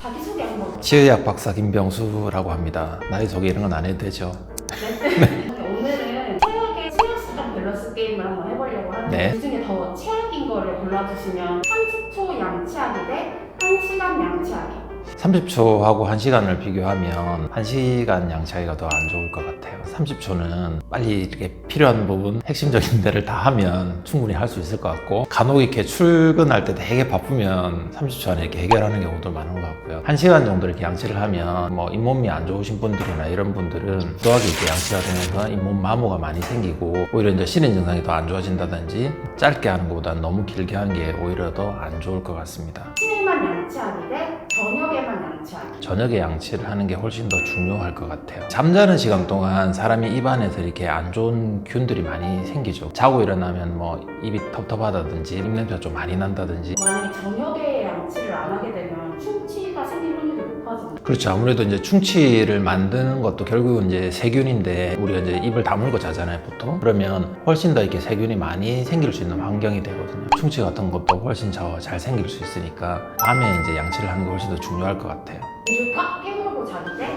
자기소개 한번. 치의학 박사 김병수라고 합니다. 나이 소개 이런 건 안 해도 되죠? 네. 오늘은 최악의 체력 수단 밸런스 게임을 한번 해보려고 하는데 네. 그 중에 더 최악인 거를 골라주시면 30초 양치하기 대 1시간 양치하기. 30초 하고 1시간을 비교하면 1시간 양치하기가 더 안 좋을 것 같아요. 30초는 빨리 이렇게 필요한 부분, 핵심적인 데를 다 하면 충분히 할 수 있을 것 같고 간혹 이렇게 출근할 때 되게 바쁘면 30초 안에 이렇게 해결하는 경우도 많은 것 같고요. 1시간 정도 이렇게 양치를 하면 뭐 잇몸이 안 좋으신 분들이나 이런 분들은 부하게 이렇게 양치가 되면서 잇몸 마모가 많이 생기고 오히려 이제 신인 증상이 더 안 좋아진다든지 짧게 하는 것보다 너무 길게 하는 게 오히려 더 안 좋을 것 같습니다. 아침에만 양치하기 대 저녁에만 양치하기. 저녁에 양치를 하는 게 훨씬 더 중요할 것 같아요. 잠자는 시간 동안 사람이 입안에서 이렇게 안 좋은 균들이 많이 생기죠. 자고 일어나면 뭐 입이 텁텁하다든지 입냄새가 좀 많이 난다든지 만약에 저녁에 양치를 안 하게 되면 충치가 생길 확률이 높아집니다. 그렇죠. 아무래도 이제 충치를 만드는 것도 결국은 이제 세균인데 우리가 이제 입을 다물고 자잖아요, 보통. 그러면 훨씬 더 이렇게 세균이 많이 생길 수 있는 환경이 되거든요. 충치 같은 것도 훨씬 더 잘 생길 수 있으니까 밤에 이제 양치를 하는 게 훨씬 더 중요할 것 같아요. 이를 꽉 깨물고 자기 대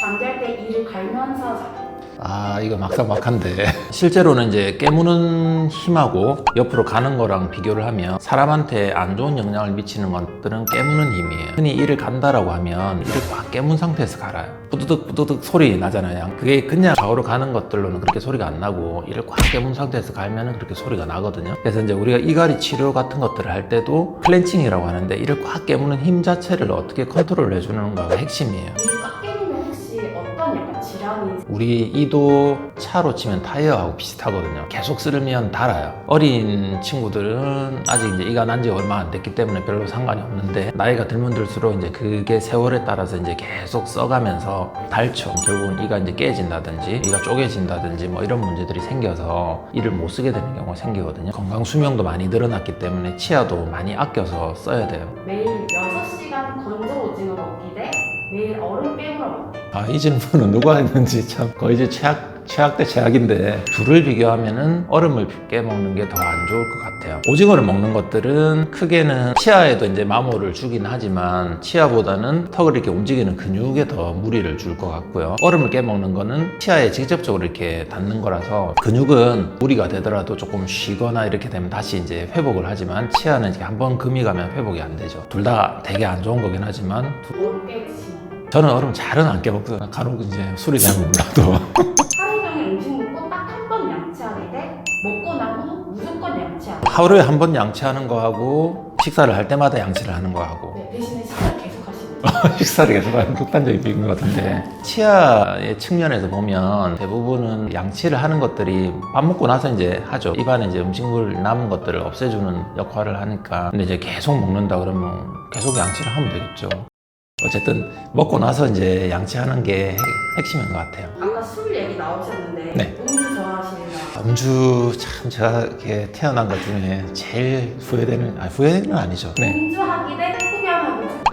잠잘 때 이를 갈면서 자기. 아 이거 막상막한데. 실제로는 이제 깨무는 힘하고 옆으로 가는 거랑 비교를 하면 사람한테 안 좋은 영향을 미치는 것들은 깨무는 힘이에요. 흔히 이를 간다라고 하면 이를 꽉 깨문 상태에서 갈아요. 뿌드득 뿌드득 소리 나잖아요. 그게 그냥 좌우로 가는 것들로는 그렇게 소리가 안 나고 이를 꽉 깨문 상태에서 갈면은 그렇게 소리가 나거든요. 그래서 이제 우리가 이갈이 치료 같은 것들을 할 때도 클렌칭이라고 하는데 이를 꽉 깨무는 힘 자체를 어떻게 컨트롤 해주는가가 핵심이에요 우리 이도 차로 치면 타이어하고 비슷하거든요. 계속 쓸면 달아요. 어린 친구들은 아직 이제 이가 난 지 얼마 안 됐기 때문에 별로 상관이 없는데 나이가 들면 들수록 이제 그게 세월에 따라서 이제 계속 써가면서 닳죠. 결국은 이가 이제 깨진다든지 이가 쪼개진다든지 뭐 이런 문제들이 생겨서 이를 못 쓰게 되는 경우가 생기거든요. 건강 수명도 많이 늘어났기 때문에 치아도 많이 아껴서 써야 돼요. 매일 6시간 건조 오징어 먹기 대 매일 얼음 깨물어 먹기. 아, 이 질문은 누가 했는지 참 거의 이제 최악, 최악 대 최악인데 둘을 비교하면은 얼음을 깨먹는 게 더 안 좋을 것 같아요. 오징어를 먹는 것들은 크게는 치아에도 이제 마모를 주긴 하지만 치아보다는 턱을 이렇게 움직이는 근육에 더 무리를 줄 것 같고요. 얼음을 깨먹는 거는 치아에 직접적으로 이렇게 닿는 거라서 근육은 무리가 되더라도 조금 쉬거나 이렇게 되면 다시 이제 회복을 하지만 치아는 이렇게 한번 금이 가면 회복이 안 되죠. 둘 다 되게 안 좋은 거긴 하지만 깨우치면. 저는 얼음 잘은 안 깨먹어요. 간혹 이제 술이 되면 몰라도. 하루 종일 음식 먹고 딱 한 번 양치하기 대 먹고 난후 무조건 양치하기. 하루에 한 번 양치하는 거하고 식사를 할 때마다 양치를 하는 거하고 네, 대신에 식사 계속 하시는 거예요. 식사를 계속 하는 극단적인 비교인 것 같은데 치아의 측면에서 보면 대부분은 양치를 하는 것들이 밥 먹고 나서 이제 하죠 입안에 이제 음식물 남은 것들을 없애주는 역할을 하니까 근데 이제 계속 먹는다 그러면 계속 양치를 하면 되겠죠 어쨌든 먹고 나서 이제 양치하는 게 핵- 핵심인 것 같아요 아까 술 얘기 나오셨는데 네. 음주 좋아하시나? 음주 참 제가 이렇게 태어난 것 중에 제일 후회되는 아 후회는 아니죠 네. 음주하기 대.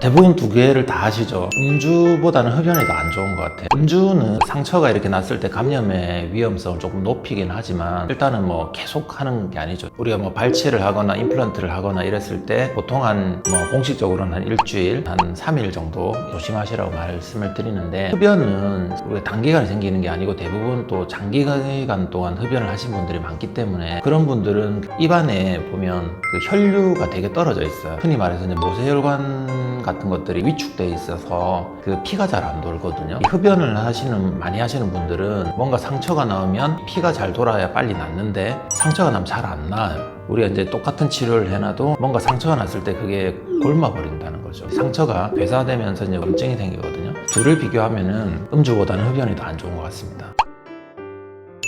대부분 두 개를 다 하시죠. 음주보다는 흡연이 더 안 좋은 것 같아요. 음주는 상처가 이렇게 났을 때 감염의 위험성을 조금 높이긴 하지만 일단은 뭐 계속 하는 게 아니죠. 우리가 뭐 발치를 하거나 임플란트를 하거나 이랬을 때 보통 한 뭐 공식적으로는 한 일주일, 한 3일 정도 조심하시라고 말씀을 드리는데 흡연은 단기간에 생기는 게 아니고 대부분 또 장기간 동안 흡연을 하신 분들이 많기 때문에 그런 분들은 입안에 보면 그 혈류가 되게 떨어져 있어요. 흔히 말해서 이제 모세혈관 같은 것들이 위축돼 있어서 그 피가 잘 안 돌거든요. 이 흡연을 하시는 많이 하시는 분들은 뭔가 상처가 나오면 피가 잘 돌아야 빨리 낫는데 상처가 나면 잘 안 나요. 우리가 이제 똑같은 치료를 해놔도 뭔가 상처가 났을 때 그게 골마 버린다는 거죠. 상처가 괴사되면서 이제 염증이 생기거든요. 둘을 비교하면은 음주보다는 흡연이 더 안 좋은 것 같습니다.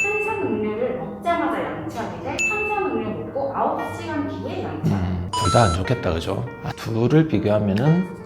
탄산 음료를 먹자마자 양치하기 대 탄산 음료 먹고 9시간 뒤에 양치하기. 음, 둘다 안 좋겠다, 그죠? 아, 둘을 비교하면은 어,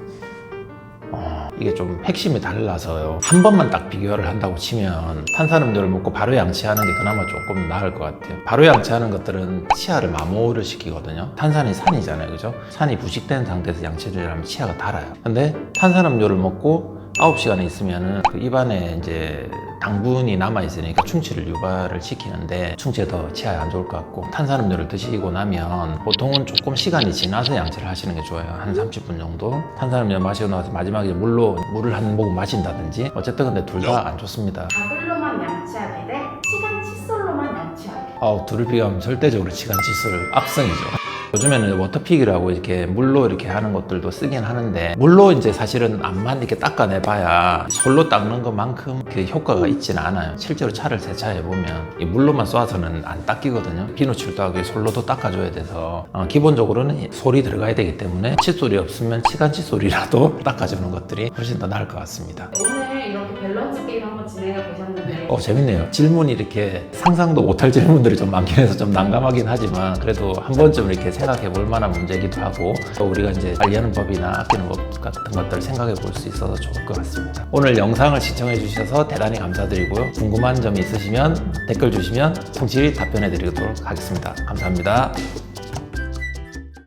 이게 좀 핵심이 달라서요. 한 번만 딱 비교를 한다고 치면 탄산음료를 먹고 바로 양치하는 게 그나마 조금 나을 것 같아요. 바로 양치하는 것들은 치아를 마모를 시키거든요. 탄산이 산이잖아요, 그죠? 산이 부식된 상태에서 양치를 하면 치아가 달아요. 근데 탄산음료를 먹고 9시간에 있으면은 그 입안에 이제 당분이 남아 있으니까 충치를 유발을 시키는데 충치에 더 치아에 안 좋을 것 같고 탄산음료를 드시고 나면 보통은 조금 시간이 지나서 양치를 하시는 게 좋아요 한 30분 정도 탄산음료 마시고 나서 마지막에 물로 물을 한 모금 마신다든지 어쨌든 근데 둘 다 안 좋습니다 가글로만 양치하기 대 시간 칫솔로만 양치하기. 어, 둘을 비교하면 절대적으로 시간 칫솔 악성이죠. 요즘에는 워터픽이라고 이렇게 물로 이렇게 하는 것들도 쓰긴 하는데 물로 이제 사실은 앞만 이렇게 닦아내봐야 솔로 닦는 것만큼 그 효과가 있지는 않아요. 실제로 차를 세차해 보면 이 물로만 쏴서는 안 닦이거든요. 비누칠도 하고 솔로도 닦아줘야 돼서 어, 기본적으로는 솔이 들어가야 되기 때문에 칫솔이 없으면 시간 칫솔이라도 닦아주는 것들이 훨씬 더 나을 것 같습니다. 게임 한번 진행해 보셨는데 어 재밌네요. 질문이 이렇게 상상도 못할 질문들이 좀 많긴 해서 좀 난감하긴 하지만 그래도 한 번쯤 이렇게 생각해 볼 만한 문제이기도 하고 또 우리가 이제 관리하는 법이나 아끼는 법 같은 것들을 생각해 볼 수 있어서 좋을 것 같습니다. 오늘 영상을 시청해 주셔서 대단히 감사드리고요. 궁금한 점이 있으시면 댓글 주시면 성실히 답변해 드리도록 하겠습니다. 감사합니다.